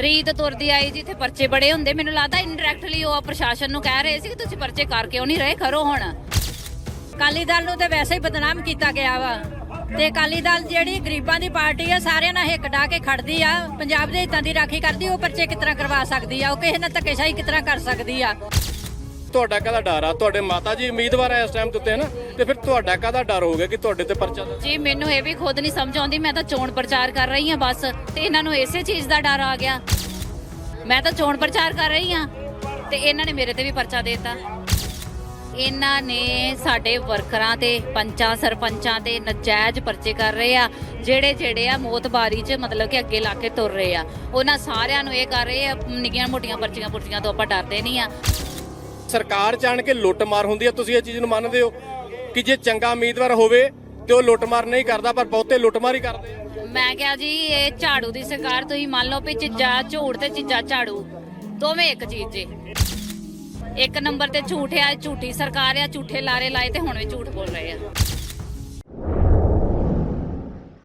ਰੀਤ ਤੁਰਦੀ ਆਈ ਜੀ, ਇੱਥੇ ਪਰਚੇ ਬੜੇ ਹੁੰਦੇ। ਮੈਨੂੰ ਲੱਗਦਾ ਇਨਡਾਇਰੈਕਟਲੀ ਉਹ ਪ੍ਰਸ਼ਾਸਨ ਨੂੰ ਕਹਿ ਰਹੇ ਸੀ ਕਿ ਤੁਸੀਂ ਪਰਚੇ ਕਰ ਕਿਉਂ ਨਹੀਂ ਰਹੇ? ਕਰੋ ਹੁਣ। ਅਕਾਲੀ ਦਲ ਨੂੰ ਤੇ ਵੈਸੇ ਹੀ ਬਦਨਾਮ ਕੀਤਾ ਗਿਆ ਵਾ। ਤੇ ਅਕਾਲੀ ਦਲ ਜਿਹੜੀ ਗਰੀਬਾਂ ਦੀ ਪਾਰਟੀ ਆ, ਸਾਰਿਆਂ ਨਾਲ ਹਿੱਕ ਡਾ ਕੇ ਖੜਦੀ ਆ। ਪੰਜਾਬ ਦੇ ਹਿੱਤਾਂ ਦੀ ਰਾਖੀ ਕਰਦੀ, ਉਹ ਪਰਚੇ ਕਿਸ ਤਰ੍ਹਾਂ ਕਰਵਾ ਸਕਦੀ ਆ? ਉਹ ਕਿਸੇ ਨਾਲ ਧੱਕੇਸ਼ਾਹੀ ਕਿਸ ਤਰ੍ਹਾਂ ਕਰ ਸਕਦੀ ਆ? ਤੁਹਾਡਾ ਕਾਹਦਾ ਡਰ ਆ? ਤੁਹਾਡੇ ਮਾਤਾ ਜੀ ਉਮੀਦਵਾਰ ਆ ਇਸ ਟਾਈਮ ਤੇ ਉੱਤੇ ਨਾ ਤੇ ਫਿਰ ਤੁਹਾਡਾ ਕਾਹਦਾ ਡਰ ਹੋ ਗਿਆ ਕਿ ਤੁਹਾਡੇ ਤੇ ਪਰਚਾ ਦਰਜ ਜੀ, ਮੈਨੂੰ ਇਹ ਵੀ ਖੁਦ ਨਹੀਂ ਸਮਝ ਆਉਂਦੀ, ਮੈਂ ਤਾਂ ਚੋਣ ਪ੍ਰਚਾਰ ਕਰ ਰਹੀ ਹਾਂ ਬਸ, ਤੇ ਇਹਨਾਂ ਨੂੰ ਇਸੇ ਚੀਜ਼ ਦਾ ਡਰ ਆ ਗਿਆ। ਮੈਂ ਤਾਂ ਚੋਣ ਪ੍ਰਚਾਰ ਕਰ ਰਹੀ ਹਾਂ, ਤੇ ਇਹਨਾਂ ਨੇ ਮੇਰੇ ਤੇ ਵੀ ਪਰਚਾ ਦੇਤਾ। ਇਹਨਾਂ ਨੇ ਸਾਡੇ ਵਰਕਰਾਂ ਤੇ, ਪੰਚਾਂ, ਸਰਪੰਚਾਂ ਤੇ ਨਜਾਇਜ਼ ਪਰਚੇ ਕਰ ਰਹੇ ਆ, ਜਿਹੜੇ ਜਿਹੜੇ ਆ ਮੋਤਬਾਰੀ 'ਚ ਮਤਲਬ ਕਿ ਅੱਗੇ ਲਾ ਕੇ ਤੁਰ ਰਹੇ ਆ। ਉਹਨਾਂ ਸਾਰਿਆਂ ਨੂੰ ਇਹ ਕਰ ਰਹੇ ਆ, ਨਿੱਕੀਆਂ ਮੋਟੀਆਂ ਪਰਚੀਆਂ ਪੁਰਚੀਆਂ ਤੋਂ ਆਪਾਂ ਡਰਦੇ ਨਹੀਂ ਆ। ਸਰਕਾਰ ਚਾਣ ਕੇ ਲੁੱਟਮਾਰ ਹੁੰਦੀ ਆ, ਤੁਸੀਂ ਇਹ ਚੀਜ਼ ਨੂੰ ਮੰਨਦੇ ਹੋ ਕਿ ਜੇ ਚੰਗਾ ਉਮੀਦਵਾਰ ਹੋਵੇ ਤੇ ਉਹ ਲੁੱਟਮਾਰ ਨਹੀਂ ਕਰਦਾ, ਪਰ ਬਹੁਤੇ ਲੁੱਟਮਾਰ ਹੀ ਕਰਦੇ ਆ। ਮੈਂ ਕਿਹਾ ਜੀ, ਇਹ ਝਾੜੂ ਦੀ ਸਰਕਾਰ, ਤੁਸੀਂ ਮੰਨ ਲਓ ਵੀ ਚੀਜ਼ਾਂ, ਝੂਠ ਤੇ ਚੀਜ਼ਾਂ ਝਾੜੂ, ਦੋਵੇਂ ਇੱਕ ਚੀਜ਼ ਜੇ। ਇੱਕ ਨੰਬਰ ਤੇ ਝੂਠ ਆ, ਝੂਠੀ ਸਰਕਾਰ ਆ, ਝੂਠੇ ਲਾਰੇ ਲਾਏ ਤੇ ਹੁਣ ਵੀ ਝੂਠ ਬੋਲ ਰਹੇ ਆ।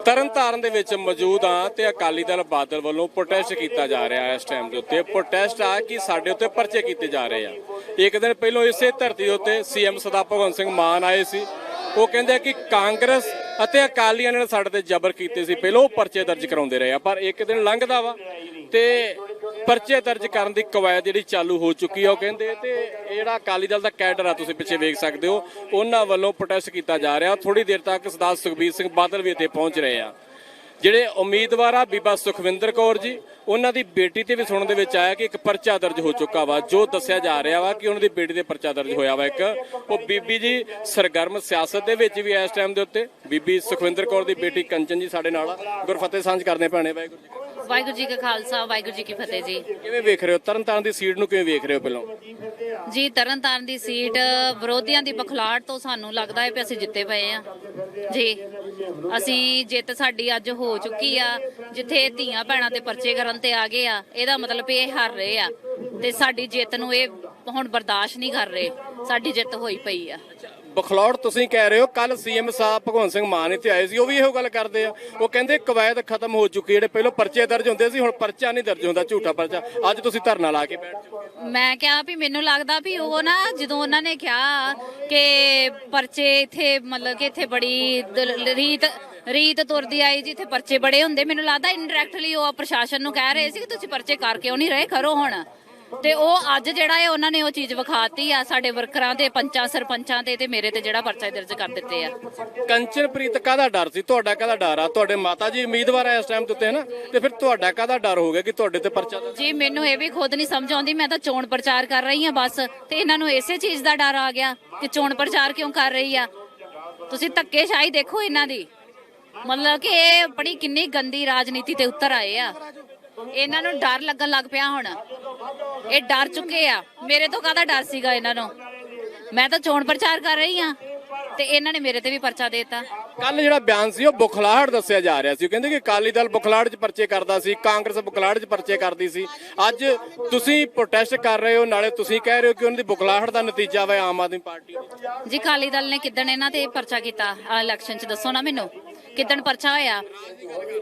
ਤਰਨਤਾਰਨ ਦੇ ਵਿੱਚ ਮੌਜੂਦ ਆ ਤੇ ਅਕਾਲੀ ਦਲ ਬਾਦਲ ਵੱਲੋਂ ਪ੍ਰੋਟੈਸਟ ਕੀਤਾ ਜਾ ਰਿਹਾ ਹੈ ਇਸ ਟਾਈਮ ਦੇ ਉੱਤੇ। ਪ੍ਰੋਟੈਸਟ ਆ ਕਿ ਸਾਡੇ ਉੱਤੇ ਪਰਚੇ ਕੀਤੇ ਜਾ ਰਹੇ ਆ। ਇੱਕ ਦਿਨ ਪਹਿਲਾਂ ਇਸੇ ਧਰਤੀ ਦੇ ਉੱਤੇ ਸੀਐਮ ਸਦਾ ਭਗਵੰਤ ਸਿੰਘ ਮਾਨ ਆਏ ਸੀ। ਉਹ ਕਹਿੰਦੇ ਆ ਕਿ ਕਾਂਗਰਸ ਅਤੇ ਅਕਾਲੀਆਂ ਨੇ ਸਾਡੇ ਤੇ ਜ਼ਬਰ ਕੀਤੇ ਸੀ। ਪਹਿਲਾਂ ਉਹ ਪਰਚੇ ਦਰਜ ਕਰਾਉਂਦੇ ਰਹੇ ਆ, ਪਰ ਇੱਕ ਦਿਨ ਲੰਘਦਾ ਵਾ ਤੇ ਪਰਚੇ ਦਰਜ ਕਰਨ ਦੀ ਕਵਾਇਦ ਜਿਹੜੀ ਚਾਲੂ ਹੋ ਚੁੱਕੀ ਆ, ਉਹ ਕਹਿੰਦੇ ਤੇ ਇਹ ਜਿਹੜਾ ਅਕਾਲੀ ਦਲ ਦਾ ਕੈਡਰ ਆ, ਤੁਸੀਂ ਪਿੱਛੇ ਵੇਖ ਸਕਦੇ ਹੋ, ਉਹਨਾਂ ਵੱਲੋਂ ਪ੍ਰੋਟੈਸਟ ਕੀਤਾ ਜਾ ਰਿਹਾ। ਥੋੜੀ ਦੇਰ ਤੱਕ ਸਰਦਾਰ ਸੁਖਬੀਰ ਸਿੰਘ ਬਾਦਲ ਵੀ ਇੱਥੇ ਪਹੁੰਚ ਰਹੇ ਆ। ਜਿਹੜੇ ਉਮੀਦਵਾਰ ਆ, ਬੀਬਾ ਸੁਖਵਿੰਦਰ ਕੌਰ ਜੀ, ਉਹਨਾਂ ਦੀ ਬੇਟੀ ਤੇ ਵੀ ਸੁਣਨ ਦੇ ਵਿੱਚ ਆਇਆ ਕਿ ਇੱਕ ਪਰਚਾ ਦਰਜ ਹੋ ਚੁੱਕਾ ਵਾ, ਜੋ ਦੱਸਿਆ ਜਾ ਰਿਹਾ ਵਾ ਕਿ ਉਹਨਾਂ ਦੀ ਬੇਟੀ 'ਤੇ ਪਰਚਾ ਦਰਜ ਹੋਇਆ ਵਾ ਇੱਕ। ਉਹ ਬੀਬੀ ਜੀ ਸਰਗਰਮ ਸਿਆਸਤ ਦੇ ਵਿੱਚ ਵੀ ਇਸ ਟਾਈਮ ਦੇ ਉੱਤੇ। ਬੀਬੀ ਸੁਖਵਿੰਦਰ ਕੌਰ ਦੀ ਬੇਟੀ ਕੰਚਨ ਜੀ ਸਾਡੇ ਨਾਲ ਆ। ਗੁਰਫਤਿਹ ਸਾਂਝ ਕਰਦੇ ਭੈਣੇ, ਵਾਹਿਗੁਰੂ ਜੀ ਵਾਹਿਗੁਰੂ ਜੀ ਕਾ ਖਾਲਸਾ ਵਾਹਿਗੁਰੂ ਜੀ ਕੀ ਫਤਿਹ ਜੀ। ਕਿਵੇਂ ਵੇਖ ਰਹੇ ਹੋ? ਤਰਨਤਾਰਨ ਦੀ ਸੀਟ ਨੂੰ ਕਿਵੇਂ ਵੇਖ ਰਹੇ ਹੋ ਪਹਿਲਾਂ? ਜੀ ਤਰਨਤਾਰਨ ਦੀ ਸੀਟ ਵਿਰੋਧੀਆਂ ਦੀ ਬਖਲਾੜ ਤੋਂ ਸਾਨੂੰ ਲੱਗਦਾ ਹੈ ਕਿ ਅਸੀਂ ਜਿੱਤੇ ਪਏ ਆ ਜੀ ਅਸੀਂ ਜਿੱਤ ਸਾਡੀ ਅੱਜ ਹੋ ਚੁੱਕੀ ਆ। ਜਿੱਥੇ ਧੀਆਂ ਭੈਣਾਂ ਤੇ ਪਰਚੇ ਕਰਨ ਤੇ ਆ ਗਏ ਆ ਇਹਦਾ ਮਤਲਬ ਇਹ ਹਾਰ ਰਹੇ ਆ। ਤੇ ਸਾਡੀ ਜਿੱਤ ਨੂੰ ਇਹ ਹੁਣ ਬਰਦਾਸ਼ਤ ਨਹੀਂ ਕਰ ਰਹੇ। ਸਾਡੀ ਜਿੱਤ ਹੋਈ ਪਈ ਆ। ਬਖਲੌੜ ਤੁਸੀਂ ਕਹਿ ਰਹੇ ਹੋ ਕੱਲ ਸੀਐਮ ਸਾਹਿਬ ਭਗਵੰਤ ਸਿੰਘ ਮਾਨ ਇੱਥੇ ਆਏ ਸੀ ਉਹ ਵੀ ਇਹੋ ਗੱਲ ਕਰਦੇ ਆ। ਉਹ ਕਹਿੰਦੇ ਕਵਾਇਦ ਖਤਮ ਹੋ ਚੁੱਕੀ ਜਿਹੜੇ ਪਹਿਲਾਂ ਪਰਚੇ ਦਰਜ ਹੁੰਦੇ ਸੀ ਹੁਣ ਪਰਚਾ ਨਹੀਂ ਦਰਜ ਹੁੰਦਾ ਝੂਠਾ ਪਰਚਾ। ਅੱਜ ਤੁਸੀਂ ਧਰਨਾ ਲਾ ਕੇ ਬੈਠ ਜਾਓ। ਮੈਂ ਕਿਹਾ ਵੀ ਮੈਨੂੰ ਲੱਗਦਾ ਵੀ ਉਹ ਨਾ ਜਦੋਂ ਉਹਨਾਂ ਨੇ ਕਿਹਾ ਕਿ ਪਰਚੇ ਇੱਥੇ ਮਤਲਬ ਕਿ ਇੱਥੇ ਬੜੀ ਰੀਤ ਰੀਤ ਤੁਰਦੀ ਆਈ ਜਿੱਥੇ ਪਰਚੇ ਬੜੇ ਹੁੰਦੇ। ਮੈਨੂੰ ਲੱਗਦਾ ਇਨਡਾਇਰੈਕਟਲੀ ਉਹ ਪ੍ਰਸ਼ਾਸਨ ਨੂੰ ਕਹਿ ਰਹੇ ਸੀ ਕਿ ਤੁਸੀਂ ਪਰਚੇ ਕਰ ਕਿਉਂ ਨਹੀਂ ਰਹੇ? ਕਰੋ ਹੁਣ। ਤੇ ਉਹ ਅੱਜ ਜਿਹੜਾ ਹੈ ਉਹਨਾਂ ਨੇ ਉਹ ਚੀਜ਼ ਵਿਖਾਤੀ ਆ ਸਾਡੇ ਵਰਕਰਾਂ ਤੇ ਪੰਚਾਂ ਸਰਪੰਚਾਂ ਤੇ ਤੇ ਮੇਰੇ ਤੇ ਜਿਹੜਾ ਪਰਚਾ ਦਰਜ ਕਰ ਦਿੱਤੇ ਆ। ਕੰਚਨਪ੍ਰੀਤ ਕਾਹਦਾ ਡਰ ਸੀ? ਤੁਹਾਡਾ ਕਾਹਦਾ ਡਰ ਆ? ਤੁਹਾਡੇ ਮਾਤਾ ਜੀ ਉਮੀਦਵਾਰ ਆ ਇਸ ਟਾਈਮ ਤੇ ਉੱਤੇ ਨਾ ਤੇ ਫਿਰ ਤੁਹਾਡਾ ਕਾਹਦਾ ਡਰ ਹੋ ਗਿਆ ਕਿ ਤੁਹਾਡੇ ਤੇ ਪਰਚਾ ਜੀ ਮੈਨੂੰ ਇਹ ਵੀ ਖੁਦ ਨਹੀਂ ਸਮਝ ਆਉਂਦੀ ਮੈਂ ਤਾਂ ਚੋਣ ਪ੍ਰਚਾਰ ਕਰ ਰਹੀ ਹਾਂ ਬਸ ਤੇ ਇਹਨਾਂ ਨੂੰ ਇਸੇ ਚੀਜ਼ ਦਾ ਡਰ ਆ ਗਿਆ ਕਿ ਚੋਣ ਪ੍ਰਚਾਰ ਕਿਉਂ ਕਰ ਰਹੀ ਆ। ਤੁਸੀਂ ਧੱਕੇਸ਼ਾਹੀ ਦੇਖੋ ਇਹਨਾਂ ਦੀ। ਮਤਲਬ ਕਿ ਇਹ ਬੜੀ ਕਿੰਨੀ ਗੰਦੀ ਰਾਜਨੀਤੀ ਤੇ ਉਤਰ ਆਏ ਆ। ਇਹਨਾਂ ਨੂੰ ਡਰ ਲੱਗਣ ਲੱਗ ਪਿਆ ਹੁਣ। ਇਹ ਡਰ ਚੁੱਕੇ ਆ। ਮੇਰੇ ਤੋਂ ਕਾਹਦਾ ਡਰ ਸੀਗਾ ਇਹਨਾਂ ਨੂੰ? ਮੈਂ ਤਾਂ ਚੋਣ ਪ੍ਰਚਾਰ ਕਰ ਰਹੀ ਆ ਤੇ ਇਹਨਾਂ ਨੇ ਮੇਰੇ ਤੇ ਵੀ ਪਰਚਾ ਦੇਤਾ। ਕੱਲ ਜਿਹੜਾ ਬਿਆਨ ਸੀ ਉਹ ਬੁਖਲਾਹਟ ਦੱਸਿਆ ਜਾ ਰਿਹਾ ਸੀ। ਉਹ ਕਹਿੰਦੇ ਕਿ ਅਕਾਲੀ ਦਲ ਬੁਖਲਾਹਟ 'ਚ ਪਰਚੇ ਕਰਦਾ ਸੀ ਕਾਂਗਰਸ ਬੁਖਲਾਹਟ 'ਚ ਪਰਚੇ ਕਰਦੀ ਸੀ। ਅੱਜ ਤੁਸੀਂ ਪ੍ਰੋਟੈਸਟ ਕਰ ਰਹੇ ਹੋ ਨਾਲੇ ਤੁਸੀਂ ਕਹਿ ਰਹੇ ਹੋ ਕਿ ਉਹਨਾਂ ਦੀ ਬੁਖਲਾਹਟ ਦਾ ਨਤੀਜਾ ਵਾ ਆਮ ਆਦਮੀ ਪਾਰਟੀ ਜੀ ਕਾਲੀ ਦਲ ਨੇ ਕਿਦਣ ਇਹਨਾਂ ਤੇ ਪਰਚਾ ਕੀਤਾ? ਇਲੈਕਸ਼ਨ ਚ ਦੱਸੋ ਨਾ ਮੈਨੂੰ। ਕਿਦਣ ਪਰਚਾ ਹੋਇਆ?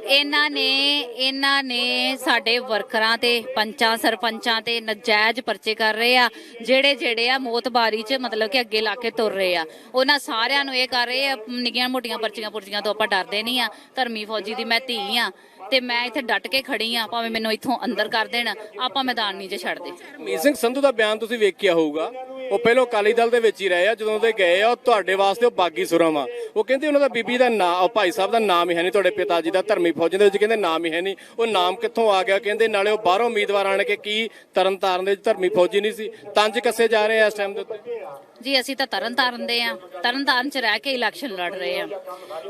ਇਹਨਾਂ ਨੇ ਇਹਨਾਂ ਨੇ ਸਾਡੇ ਵਰਕਰਾਂ ਤੇ, ਪੰਚਾਂ, ਸਰਪੰਚਾਂ ਤੇ ਨਜਾਇਜ਼ ਪਰਚੇ ਕਰ ਰਹੇ ਆ, ਜਿਹੜੇ ਜਿਹੜੇ ਆ ਮੋਤਬਾਰੀ ਚ ਮਤਲਬ ਕਿ ਅੱਗੇ ਲਾ ਕੇ ਤੁਰ ਰਹੇ ਆ। ਉਹਨਾਂ ਸਾਰਿਆਂ ਨੂੰ ਇਹ ਕਰ ਰਹੇ ਆ, ਨਿੱਕੀਆਂ ਮੋਟੀਆਂ ਪਰਚੀਆਂ ਪੁਰਚੀਆਂ ਤੋਂ ਆਪਾਂ ਡਰਦੇ ਨਹੀਂ ਆ, ਧਰਮੀ ਫੌਜੀ ਦੀ ਮੈਂ ਧੀ ਆ, ਤੇ ਮੈਂ ਇੱਥੇ ਡਟ ਕੇ ਖੜੀ ਆ, ਭਾਵੇਂ ਮੈਨੂੰ ਇੱਥੋਂ ਅੰਦਰ ਕਰ ਦੇਣ, ਆਪਾਂ ਮੈਦਾਨ ਨਹੀਂ ਜੇ ਛੱਡਦੇ ਮੀਤ ਸਿੰਘ ਸੰਧੂ ਦਾ ਬਿਆਨ ਤੁਸੀਂ ਵੇਖਿਆ ਹੋਊਗਾ, ਉਹ ਪਹਿਲਾਂ ਅਕਾਲੀ ਦਲ ਦੇ ਵਿੱਚ ਹੀ ਰਹੇ ਆ, ਜਦੋਂ ਦੇ ਗਏ ਆ ਤੁਹਾਡੇ ਵਾਸਤੇ ਉਹ ਬਾਗੀ ਸੁਰਾਂ ਆ ਉਹ ਕਹਿੰਦੇ ਉਹਨਾਂ ਦਾ ਬੀਬੀ ਦਾ ਨਾਂ ਭਾਈ ਸਾਹਿਬ ਦਾ ਨਾਮ ਹੀ ਹੈ ਨਹੀਂ, ਤੁਹਾਡੇ ਪਿਤਾ ਜੀ ਦਾ ਧਰਮੀ ਫੌਜਾਂ ਦੇ ਵਿੱਚ ਕਹਿੰਦੇ ਨਾਮ ਹੀ ਹੈ ਨਹੀਂ। ਉਹ ਨਾਮ ਕਿੱਥੋਂ ਆ ਗਿਆ? ਕਹਿੰਦੇ ਨਾਲੇ ਉਹ ਬਾਹਰੋਂ ਉਮੀਦਵਾਰ ਆਣ ਕੇ ਕੀ ਤਰਨਤਾਰਨ ਦੇ ਧਰਮੀ ਫੌਜੀ ਨਹੀਂ ਸੀ। ਤੰਜ ਕੱਸੇ ਜਾ ਰਹੇ ਆ ਇਸ ਟਾਈਮ ਦੇ ਉੱਤੇ। ਜੀ, ਅਸੀਂ ਤਾਂ ਤਰਨਤਾਰਨ ਦੇ ਆ ਤਰਨਤਾਰਨ ਚ ਰਹਿ ਕੇ ਇਲੈਕਸ਼ਨ ਲੜ ਰਹੇ ਆ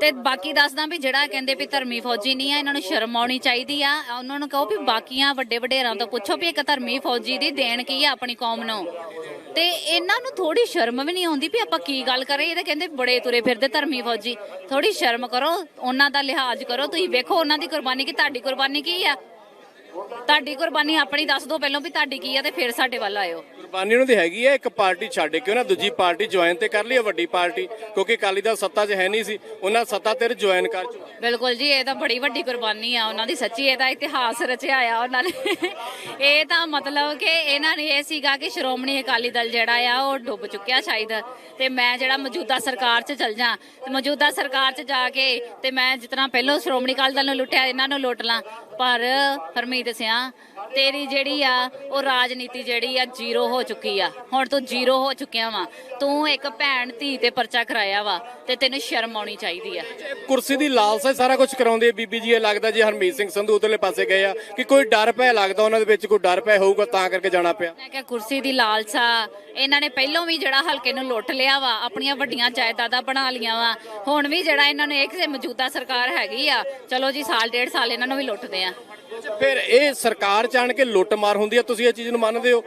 ਤੇ ਬਾਕੀ ਦੱਸਦਾ ਵੀ ਜਿਹੜਾ ਕਹਿੰਦੇ ਵੀ ਧਰਮੀ ਫੌਜੀ ਨਹੀਂ ਆ, ਇਹਨਾਂ ਨੂੰ ਸ਼ਰਮ ਆਉਣੀ ਚਾਹੀਦੀ ਆ। ਉਹਨਾਂ ਨੂੰ ਕਹੋ ਵੀ ਬਾਕੀਆਂ ਵੱਡੇ ਵਡੇਰਾਂ ਤੋਂ ਪੁੱਛੋ ਵੀ ਇੱਕ ਧਰਮੀ ਫੌਜੀ ਦੀ ਦੇਣ ਕੀ ਆ ਆਪਣੀ ਕੌਮ ਨੂੰ। ਤੇ ਇਹਨਾਂ ਨੂੰ ਥੋੜੀ ਸ਼ਰਮ ਵੀ ਨਹੀਂ ਆਉਂਦੀ ਵੀ ਆਪਾਂ ਕੀ ਗੱਲ ਕਰੇ ਇਹ ਤਾਂ ਕਹਿੰਦੇ ਬੜੇ ਤੁਰੇ ਫਿਰਦੇ ਧਰਮੀ ਫੌਜੀ। ਥੋੜੀ ਸ਼ਰਮ ਕਰੋ, ਉਹਨਾਂ ਦਾ ਲਿਹਾਜ਼ ਕਰੋ। ਤੁਸੀਂ ਵੇਖੋ ਉਹਨਾਂ ਦੀ ਕੁਰਬਾਨੀ ਕੀ, ਤੁਹਾਡੀ ਕੁਰਬਾਨੀ ਕੀ ਆ? ਤੁਹਾਡੀ ਕੁਰਬਾਨੀ ਆਪਣੀ ਦੱਸ ਦਿਓ ਪਹਿਲਾਂ ਵੀ ਤੁਹਾਡੀ ਕੀ ਆ ਤੇ ਫਿਰ ਸਾਡੇ ਵੱਲ ਆਇਓ। ਕੁਰਬਾਨੀ ਉਹਨਾਂ ਦੀ ਹੈਗੀ ਹੈ, ਇੱਕ ਪਾਰਟੀ ਛੱਡ ਕੇ ਉਹਨਾਂ ਦੂਜੀ ਪਾਰਟੀ ਜੁਆਇਨ ਤੇ ਕਰ ਲਈ ਹੈ ਵੱਡੀ ਪਾਰਟੀ, ਕਿਉਂਕਿ ਅਕਾਲੀ ਦਲ ਸੱਤਾ 'ਚ ਹੈ ਨਹੀਂ ਸੀ, ਉਹਨਾਂ ਸੱਤਾ ਤੇ ਜੁਆਇਨ ਕਰ ਚੁੱਕੇ ਬਿਲਕੁਲ ਜੀ, ਇਹ ਤਾਂ ਬੜੀ ਵੱਡੀ ਕੁਰਬਾਨੀ ਆ ਉਹਨਾਂ ਦੀ ਸੱਚੀ ਇਹਦਾ ਇਤਿਹਾਸ ਰਚਿਆ ਆ ਉਹਨਾਂ ਨੇ। ਇਹ ਤਾਂ ਮਤਲਬ ਕਿ ਇਹਨਾਂ ਨੇ ਇਹ ਸੀਗਾ ਕਿ ਸ਼੍ਰੋਮਣੀ ਅਕਾਲੀ ਦਲ ਜਿਹੜਾ ਆ, ਉਹ ਡੁੱਬ ਚੁੱਕਿਆ ਸ਼ਾਇਦ। ਤੇ ਮੈਂ ਜਿਹੜਾ ਮੌਜੂਦਾ ਸਰਕਾਰ 'ਚ ਚਲ ਜਾ, ਤੇ ਮੌਜੂਦਾ ਸਰਕਾਰ 'ਚ ਜਾ ਕੇ ਤੇ ਮੈਂ ਜਿਤਨਾ ਪਹਿਲਾਂ ਸ਼੍ਰੋਮਣੀ ਅਕਾਲੀ ਦਲ ਨੂੰ ਲੁੱਟਿਆ, ਇਹਨਾਂ ਨੂੰ ਲੁੱਟ ਲਾਂ। ਪਰ ਹਰਮੀਤ ਸਿਆ ਤੇਰੀ ਜਿਹੜੀ ਆ ਉਹ ਰਾਜਨੀਤੀ ਜਿਹੜੀ ਆ ਜ਼ੀਰੋ ਹੋ ਚੁੱਕੀ ਆ। ਹੁਣ ਤੂੰ ਜ਼ੀਰੋ ਹੋ ਚੁੱਕਿਆ ਵਾ। ਤੂੰ ਇੱਕ ਭੈਣ ਧੀ ਤੇ ਪਰਚਾ ਕਰਾਇਆ ਵਾ ਤੇ ਤੈਨੂੰ ਸ਼ਰਮ ਆਉਣੀ ਚਾਹੀਦੀ ਆ। ਕੁਰਸੀ ਦੀ ਲਾਲਸਾ ਸਾਰਾ ਕੁਝ ਕਰਾਉਂਦੇ ਬੀਬੀ ਜੀ ਇਹ ਲੱਗਦਾ ਜੀ ਹਰਮੀਤ ਸਿੰਘ ਸੰਧੂ ਉਧਰਲੇ ਪਾਸੇ ਗਏ ਆ ਕਿ ਕੋਈ ਡਰ ਪਿਆ ਲੱਗਦਾ ਉਹਨਾਂ ਦੇ ਵਿੱਚ ਕੋਈ ਡਰ ਪਿਆ ਹੋਊਗਾ ਤਾਂ ਕਰਕੇ ਜਾਣਾ ਪਿਆ। ਮੈਂ ਕਿਹਾ ਕੁਰਸੀ ਦੀ ਲਾਲਸਾ ਇਹਨਾਂ ਨੇ ਪਹਿਲਾਂ ਵੀ ਜਿਹੜਾ ਹਲਕੇ ਨੂੰ ਲੁੱਟ ਲਿਆ ਵਾ ਆਪਣੀਆਂ ਵੱਡੀਆਂ ਜਾਇਦਾਦਾਂ ਬਣਾ ਲੀਆਂ ਵਾ। ਹੁਣ ਵੀ ਜਿਹੜਾ ਇਹਨਾਂ ਨੇ ਇੱਕ ਮੌਜੂਦਾ ਸਰਕਾਰ ਹੈਗੀ ਆ ਚਲੋ ਜੀ ਸਾਲ ਡੇਢ ਸਾਲ ਇਹਨਾਂ ਨੂੰ ਵੀ ਲੁੱਟਦੇ ਆ। ਫਿਰ ਇਹ ਸਰਕਾਰ ਚਾਣ ਕੇ ਲੁੱਟਮਾਰ ਹੁੰਦੀ ਹੈ ਤੁਸੀਂ ਇਹ ਚੀਜ਼ ਨੂੰ ਮੰਨਦੇ ਹੋ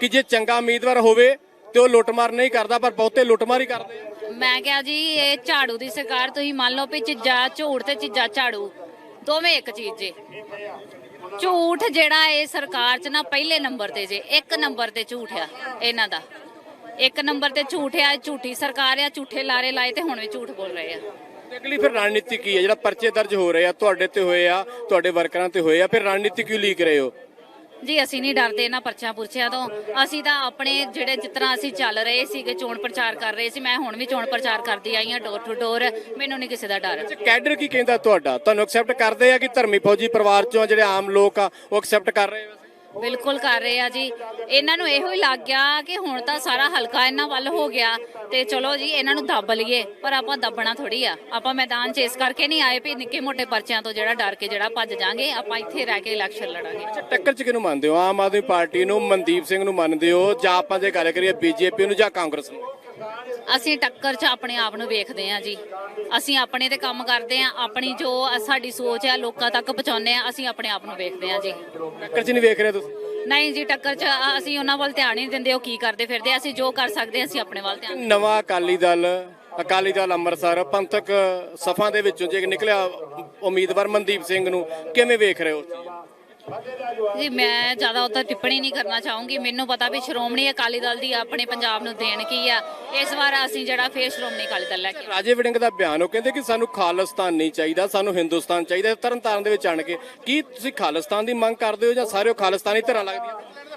ਕਿ ਜੇ ਚੰਗਾ ਉਮੀਦਵਾਰ ਹੋਵੇ ਤੇ ਉਹ ਲੁੱਟਮਾਰ ਨਹੀਂ ਕਰਦਾ, ਪਰ ਬਹੁਤੇ ਲੁੱਟਮਾਰ ਹੀ ਕਰਦੇ ਆ। ਮੈਂ ਕਿਹਾ ਜੀ, ਇਹ ਝਾੜੂ ਦੀ ਸਰਕਾਰ, ਤੁਸੀਂ ਮੰਨ ਲਓ ਵੀ ਚੀਜ਼ਾਂ ਝੂਠ ਤੇ ਚੀਜ਼ਾਂ ਝਾੜੂ, ਦੋਵੇਂ ਇੱਕ ਚੀਜ਼ ਜੇ। ਝੂਠ ਜਿਹੜਾ ਇਹ ਸਰਕਾਰ 'ਚ ਨਾ ਪਹਿਲੇ ਨੰਬਰ ਤੇ ਜੇ, ਇੱਕ ਨੰਬਰ ਤੇ ਝੂਠ ਆ ਇਹਨਾਂ ਦਾ। ਇੱਕ ਨੰਬਰ ਤੇ ਝੂਠ ਆ ਝੂਠੀ ਸਰਕਾਰ ਆ, ਝੂਠੇ ਲਾਰੇ ਲਾਏ ਤੇ ਹੁਣ ਵੀ ਝੂਠ ਬੋਲ ਰਹੇ ਆ। ਅਗਲੀ ਫਿਰ ਰਣਨੀਤੀ ਕੀ ਹੈ? ਜਿਹੜਾ ਪਰਚੇ ਦਰਜ ਹੋ ਰਹੇ ਆ ਤੁਹਾਡੇ ਤੇ ਹੋਏ ਆ ਤੁਹਾਡੇ ਵਰਕਰਾਂ ਤੇ ਹੋਏ ਆ ਫਿਰ ਰਣਨੀਤੀ ਕਿਉਂ ਲੀਕ ਰਹੇ ਹੋ? ਜੀ ਅਸੀਂ ਨਹੀਂ ਡਰਦੇ ਇਹਨਾਂ ਪਰਚਿਆਂ ਪੁਰਚਿਆਂ ਤੋਂ। ਅਸੀਂ ਤਾਂ ਆਪਣੇ ਜਿਹੜੇ ਜਿਸ ਤਰ੍ਹਾਂ ਅਸੀਂ ਚੱਲ ਰਹੇ ਸੀਗੇ ਚੋਣ ਪ੍ਰਚਾਰ ਕਰ ਰਹੇ ਸੀ ਮੈਂ ਹੁਣ ਵੀ ਚੋਣ ਪ੍ਰਚਾਰ ਕਰਦੀ ਆਈ ਹਾਂ ਡੋਰ ਟੂ ਡੋਰ ਮੈਨੂੰ ਨਹੀਂ ਕਿਸੇ ਦਾ ਡਰ। ਅੱਛਾ ਕੈਡਰ ਕੀ ਕਹਿੰਦਾ ਤੁਹਾਡਾ? ਤੁਹਾਨੂੰ ਐਕਸੈਪਟ ਕਰਦੇ ਆ ਕਿ ਧਰਮੀ ਫੌਜੀ ਪਰਿਵਾਰ ਚੋਂ ਜਿਹੜੇ ਆਮ ਲੋਕ ਆ ਉਹ ਐਕਸੈਪਟ ਕਰ ਰਹੇ ਆ? ਬਿਲਕੁਲ ਕਰ ਰਹੇ ਆ ਜੀ। ਇਹਨਾਂ ਨੂੰ ਇਹੋ ਹੀ ਲੱਗ ਗਿਆ ਕਿ ਹੁਣ ਤਾਂ ਸਾਰਾ ਹਲਕਾ ਇਹਨਾਂ ਵੱਲ ਹੋ ਗਿਆ ਤੇ ਚਲੋ ਜੀ ਇਹਨਾਂ ਨੂੰ ਦੱਬ ਲਈਏ ਪਰ ਆਪਾਂ ਦੱਬਣਾ ਥੋੜੀ ਆ। ਆਪਾਂ ਮੈਦਾਨ 'ਚ ਇਸ ਕਰਕੇ ਨਹੀਂ ਆਏ ਵੀ ਨਿੱਕੇ ਮੋਟੇ ਪਰਚਿਆਂ ਤੋਂ ਜਿਹੜਾ ਡਰ ਕੇ ਜਿਹੜਾ ਭੱਜ ਜਾਾਂਗੇ ਆਪਾਂ ਇੱਥੇ ਰਹਿ ਕੇ ਇਲੈਕਸ਼ਨ ਲੜਾਂਗੇ। ਅੱਛਾ ਟੱਕਰ ਚ ਕਿਹਨੂੰ ਮੰਨਦੇ ਹੋ? ਆਮ ਆਦਮੀ ਪਾਰਟੀ ਨੂੰ ਮਨਦੀਪ ਸਿੰਘ ਨੂੰ ਮੰਨਦੇ ਹੋ? ਜਾਂ ਆਪਾਂ ਜੇ ਗੱਲ ਕਰੀਏ ਬੀਜੇਪੀ ਨੂੰ ਜਾਂ ਕਾਂਗਰਸ ਨੂੰ? ਅਸੀਂ ਟੱਕਰ 'ਚ ਆਪਣੇ ਆਪ ਨੂੰ ਵੇਖਦੇ ਆ ਜੀ। ਅਸੀਂ ਆਪਣੇ ਤੇ ਕੰਮ ਕਰਦੇ ਆ ਆਪਣੀ ਜੋ ਸਾਡੀ ਸੋਚ ਆ ਲੋਕਾਂ ਤੱਕ ਪਹੁੰਚਾਉਂਦੇ ਆ ਅਸੀਂ ਆਪਣੇ ਆਪ ਨੂੰ ਵੇਖਦੇ ਆ ਜੀ। ਟੱਕਰ ਚ ਨਹੀਂ ਵੇਖ ਰਹੇ ਤੁਸੀਂ? ਨਹੀਂ ਜੀ ਟੱਕਰ 'ਚ ਅਸੀਂ ਉਹਨਾਂ ਵੱਲ ਧਿਆਨ ਨਹੀਂ ਦਿੰਦੇ ਉਹ ਕੀ ਕਰਦੇ ਫਿਰਦੇ ਆ। ਅਸੀਂ ਜੋ ਕਰ ਸਕਦੇ ਆ ਅਸੀਂ ਆਪਣੇ ਵੱਲ ਧਿਆਨ ਨਵਾਂ ਅਕਾਲੀ ਦਲ ਅਕਾਲੀ ਦਲ ਅੰਮ੍ਰਿਤਸਰ ਪੰਥਕ ਸਫਾਂ ਦੇ ਵਿੱਚੋਂ ਜੇ ਨਿਕਲਿਆ ਉਮੀਦਵਾਰ ਮਨਦੀਪ ਸਿੰਘ ਨੂੰ ਕਿਵੇਂ ਵੇਖ ਰਹੇ ਹੋ? ਜੀ, ਮੈਂ ਜ਼ਿਆਦਾ ਉੱਤੇ ਟਿੱਪਣੀ ਨਹੀਂ ਕਰਨਾ ਚਾਹੂੰਗੀ। ਮੈਨੂੰ ਪਤਾ ਵੀ ਸ਼੍ਰੋਮਣੀ ਅਕਾਲੀ ਦਲ ਦੀ ਆਪਣੇ ਪੰਜਾਬ ਨੂੰ ਦੇਣ ਕੀ ਆ। ਇਸ ਵਾਰ ਅਸੀਂ ਜਿਹੜਾ ਫੇਰ ਸ਼੍ਰੋਮਣੀ ਅਕਾਲੀ ਦਲ ਲੈ ਕੇ ਰਾਜੇ ਵੜਿੰਗ ਦਾ ਬਿਆਨ, ਉਹ ਕਹਿੰਦੇ ਕਿ ਸਾਨੂੰ ਖਾਲਿਸਤਾਨ ਨਹੀਂ ਚਾਹੀਦਾ, ਸਾਨੂੰ ਹਿੰਦੁਸਤਾਨ ਚਾਹੀਦਾ, ਤਰਨਤਾਰਨ ਦੇ ਵਿੱਚ ਆਣ ਕੇ। ਕੀ ਤੁਸੀਂ ਖਾਲਿਸਤਾਨ ਦੀ ਮੰਗ ਕਰਦੇ ਹੋ ਜਾਂ ਸਾਰੇ ਖਾਲਿਸਤਾਨੀ ਧਿਰਾਂ ਲੱਗਦੀਆਂ?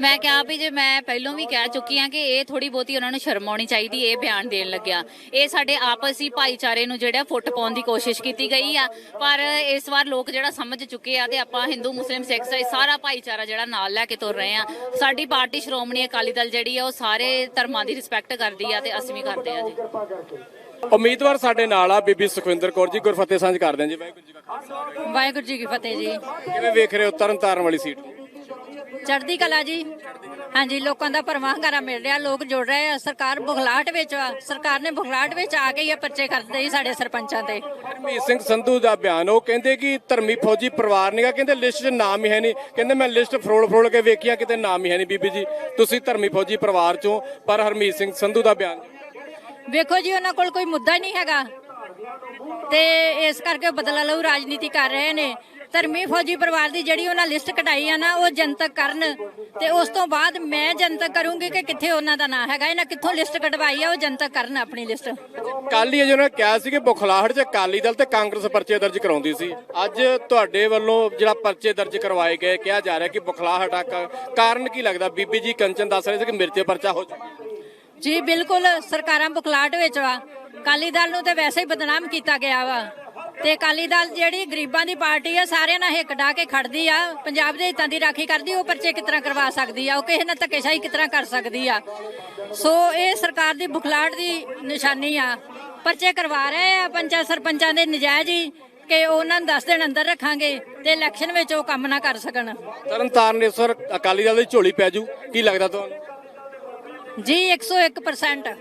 ਮੈਂ ਕਿਹਾ ਵੀ ਜੇ ਮੈਂ ਪਹਿਲਾਂ ਵੀ ਕਹਿ ਚੁੱਕੀ ਹਾਂ ਕਿ ਇਹ ਥੋੜੀ ਬਹੁਤੀ ਉਹਨਾਂ ਨੂੰ ਸ਼ਰਮ ਆਉਣੀ ਚਾਹੀਦੀ ਇਹ ਬਿਆਨ ਦੇਣ ਲੱਗਿਆ। ਇਹ ਸਾਡੇ ਆਪਸੀ ਭਾਈਚਾਰੇ ਨੂੰ ਜਿਹੜਾ ਫੁੱਟ ਪਾਉਣ ਦੀ ਕੋਸ਼ਿਸ਼ ਕੀਤੀ ਗਈ ਆ ਪਰ ਇਸ ਵਾਰ ਲੋਕ ਜਿਹੜਾ ਸਮਝ ਚੁੱਕੇ ਆ ਤੇ ਆਪਾਂ ਹਿੰਦੂ ਮੁਸਲਿਮ ਸਿੱਖ ਇਸਾਈ ਸਾਰਾ ਭਾਈਚਾਰਾ ਜਿਹੜਾ ਨਾਲ ਲੈ ਕੇ ਤੁਰ ਰਹੇ ਆ। ਸਾਡੀ ਪਾਰਟੀ ਸ਼੍ਰੋਮਣੀ ਅਕਾਲੀ ਦਲ ਜਿਹੜੀ ਆ ਉਹ ਸਾਰੇ ਧਰਮਾਂ ਦੀ ਰਿਸਪੈਕਟ ਕਰਦੀ ਆ ਤੇ ਅਸੀਂ ਵੀ ਕਰਦੇ ਆ ਜੀ। ਉਮੀਦਵਾਰ ਸਾਡੇ ਨਾਲ ਆ ਬੀਬੀ ਸੁਖਵਿੰਦਰ ਕੌਰ ਜੀ ਗੁਰਫਤਿਹ ਸਾਂਝ ਕਰਦੇ ਹਾਂ ਜੀ ਵਾਹਿਗੁਰੂ ਜੀ ਕਾ ਖਾਲਸਾ। ਵਾਹਿਗੁਰੂ ਜੀ ਕੀ ਫਤਿਹ ਜੀ। ਕਿਵੇਂ ਵੇਖ ਰਹੇ ਹੋ ਤਰਨਤਾਰਨ ਵਾਲੀ ਸੀਟ? ਨੂੰ ਚੜ੍ਹਦੀ ਕਲਾ ਜੀ। ਹਾਂਜੀ ਲੋਕਾਂ ਦਾ ਪਰਵਾਹਗਾਰਾ ਮਿਲ ਰਿਹਾ ਲੋਕ ਜੁੜ ਰਹੇ ਆ। ਸਰਕਾਰ ਬੁਖਲਾਟ ਵਿੱਚ ਆ। ਸਰਕਾਰ ਨੇ ਬੁਖਲਾਟ ਵਿੱਚ ਆ ਕੇ ਇਹ ਪਰਚੇ ਕਰਦੇ ਹੀ ਸਾਡੇ ਸਰਪੰਚਾਂ ਤੇ। ਹਰਮੀਤ ਸਿੰਘ ਸੰਧੂ ਦਾ ਬਿਆਨ ਉਹ ਕਹਿੰਦੇ ਕਿ ਧਰਮੀ ਫੌਜੀ ਪਰਿਵਾਰ ਨਹੀਂਗਾ ਕਹਿੰਦੇ ਲਿਸਟ 'ਚ ਨਾਮ ਹੀ ਹੈ ਨਹੀਂ ਕਹਿੰਦੇ ਮੈਂ ਲਿਸਟ ਫਰੋਲ ਫਰੋਲ ਕੇ ਵੇਖਿਆ ਕਿਤੇ ਨਾਮ ਹੀ ਹੈ ਨਹੀਂ ਬੀਬੀ ਜੀ। ਤੁਸੀਂ ਧਰਮੀ ਫੌਜੀ ਪਰਿਵਾਰ ਚੋਂ। ਪਰ ਹਰਮੀਤ ਸਿੰਘ ਸੰਧੂ ਦਾ ਬਿਆਨ। ਵੇਖੋ ਜੀ ਉਹਨਾਂ ਕੋਲ ਕੋਈ ਮੁੱਦਾ ਹੀ ਨਹੀਂ ਹੈਗਾ। ਤੇ ਇਸ ਕਰਕੇ ਬਦਲਾ ਲਊ ਰਾਜਨੀਤੀ ਕਰ ਰਹੇ ਨੇ। ਧਰਮੀ ਫੌਜੀ ਪਰਿਵਾਰ ਦੀ ਜਿਹੜੀ ਉਹਨਾਂ ਲਿਸਟ ਕਢਾਈ ਆ ਨਾ ਉਹ ਜਨਤਕ ਕਰਨ। ਤੇ ਉਸ ਤੋਂ ਬਾਅਦ ਮੈਂ ਜਨਤਕ ਕਰੂੰਗੀ ਕਿ ਕਿੱਥੇ ਉਹਨਾਂ ਦਾ ਨਾਂ ਹੈਗਾ ਇਹਨਾਂ ਕਿੱਥੋਂ ਲਿਸਟ ਕਢਵਾਈ ਆ ਉਹ ਜਨਤਕ ਕਰਨ ਆਪਣੀ ਲਿਸਟ। ਕੱਲ ਹੀ ਜਿਹਨਾਂ ਕਿਹਾ ਸੀ ਕਿ ਬੁਖਲਾਹਟ 'ਚ ਅਕਾਲੀ ਦਲ ਤੇ ਕਾਂਗਰਸ ਪਰਚੇ ਦਰਜ ਕਰਾਉਂਦੀ ਸੀ। ਅੱਜ ਤੁਹਾਡੇ ਵੱਲੋਂ ਜਿਹੜਾ ਪਰਚੇ ਦਰਜ ਕਰਵਾਏ ਗਏ ਕਿਹਾ ਜਾ ਰਿਹਾ ਕਿ ਬੁਖਲਾਹਟ ਆ ਕਾਰਨ ਕੀ ਲੱਗਦਾ? ਬੀਬੀ ਜੀ ਕੰਚਨ ਦੱਸ ਰਹੇ ਸੀ ਕਿ ਮੇਰੇ ਤੇ ਪਰਚਾ ਹੋ ਚੁੱਕਾ ਜੀ ਬਿਲਕੁਲ ਸਰਕਾਰਾਂ ਬੁਖਲਾਟ ਵਿੱਚ ਵਾ। ਕਾਲੀ ਦਲ ਨੂੰ ਤੇ ਵੈਸੇ ਹੀ ਬਦਨਾਮ ਕੀਤਾ ਗਿਆ ਵਾ। ਤੇ ਕਾਲੀ ਦਲ ਜਿਹੜੀ ਗਰੀਬਾਂ ਦੀ ਪਾਰਟੀ ਆ ਸਾਰਿਆਂ ਨਾਲ ਹਿੱਕ ਡਾ ਕੇ ਖੜਦੀ ਆ। ਪੰਜਾਬ ਦੇ ਹਿੱਤਾਂ ਦੀ ਰਾਖੀ ਕਰਦੀ ਉਹ ਪਰਚੇ ਤਰ੍ਹਾਂ ਕਰਵਾ ਸਕਦੀ ਆ? ਉਹ ਕਿਸੇ ਨਾਲ ਧੱਕੇਸ਼ਾਹੀ ਕਿਸ ਤਰ੍ਹਾਂ ਕਰ ਸਕਦੀ ਆ? ਸੋ ਇਹ ਸਰਕਾਰ ਦੀ ਬੁਖਲਾਟ ਦੀ ਨਿਸ਼ਾਨੀ ਆ। ਪਰਚੇ ਕਰਵਾ ਰਹੇ ਆ ਪੰਚਾਇਤ ਸਰਪੰਚਾਂ ਦੇ ਨਜਾਇਜ਼ ਹੀ ਕਿ ਉਹਨਾਂ ਨੂੰ 10 ਦਿਨ ਅੰਦਰ ਰੱਖਾਂਗੇ ਤੇ ਇਲੈਕਸ਼ਨ ਵਿੱਚ ਉਹ ਕੰਮ ਨਾ ਕਰ ਸਕਣ। ਤਰਨਤਾਰਨ ਇਸ ਵਾਰ ਅਕਾਲੀ ਦਲ ਦੀ ਝੋਲੀ ਪੈ ਜੂ। ਕੀ ਲੱਗਦਾ ਤੁਹਾਨੂੰ? ਜੀ 101%